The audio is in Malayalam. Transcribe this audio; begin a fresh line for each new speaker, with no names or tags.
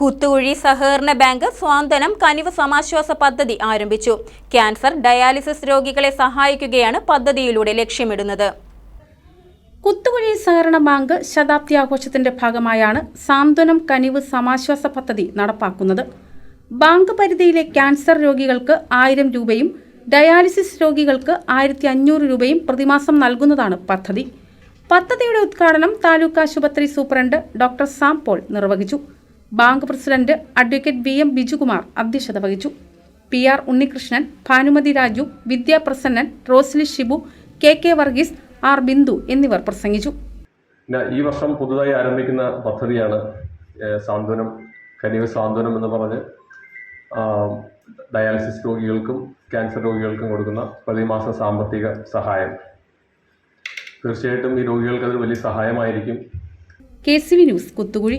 കുത്തുകുഴി സഹകരണ ബാങ്ക് സ്വാന്തനം കനിവ് സമാശ്വാസ പദ്ധതി ആരംഭിച്ചു. ക്യാൻസർ ഡയാലിസിസ് രോഗികളെ സഹായിക്കുകയാണ് പദ്ധതിയിലൂടെ ലക്ഷ്യമിടുന്നത്.
കുത്തുകുഴി സഹകരണ ബാങ്ക് ശതാബ്ദി ആഘോഷത്തിന്റെ ഭാഗമായാണ് സാന്ത്വനം കനിവ് സമാശ്വാസ പദ്ധതി നടപ്പാക്കുന്നത്. ബാങ്ക് പരിധിയിലെ ക്യാൻസർ രോഗികൾക്ക് ആയിരം രൂപയും ഡയാലിസിസ് രോഗികൾക്ക് ആയിരത്തി അഞ്ഞൂറ് രൂപയും പ്രതിമാസം നൽകുന്നതാണ് പദ്ധതി. പദ്ധതിയുടെ ഉദ്ഘാടനം താലൂക്ക് ആശുപത്രി സൂപ്രണ്ട് ഡോക്ടർ സാം പോൾ നിർവഹിച്ചു. Bank president advocate V M Bijukumar അധ്യക്ഷത വഹിച്ചു. P R Unnikrishnan Bhanumathi Raju Vidyaprasannan Rosly Shibu K K Varghese R Bindu എന്നിവർ പ്രസംഗിച്ചു.
ഈ വർഷം പുതുതായി ആരംഭിക്കുന്ന പദ്ധതിയാണ് സാന്ത്വനം കനിവ് സാന്ത്വനം എന്ന് പറഞ്ഞ് ഡയാലിസിസ് രോഗികൾക്കും ക്യാൻസർ രോഗികൾക്കും കൊടുക്കുന്ന പ്രതിമാസ സാമ്പത്തിക സഹായം. തീർച്ചയായിട്ടും ഈ രോഗികൾക്ക് അതൊരു വലിയ സഹായമായിരിക്കും.
K C V news Kuthukuzhi.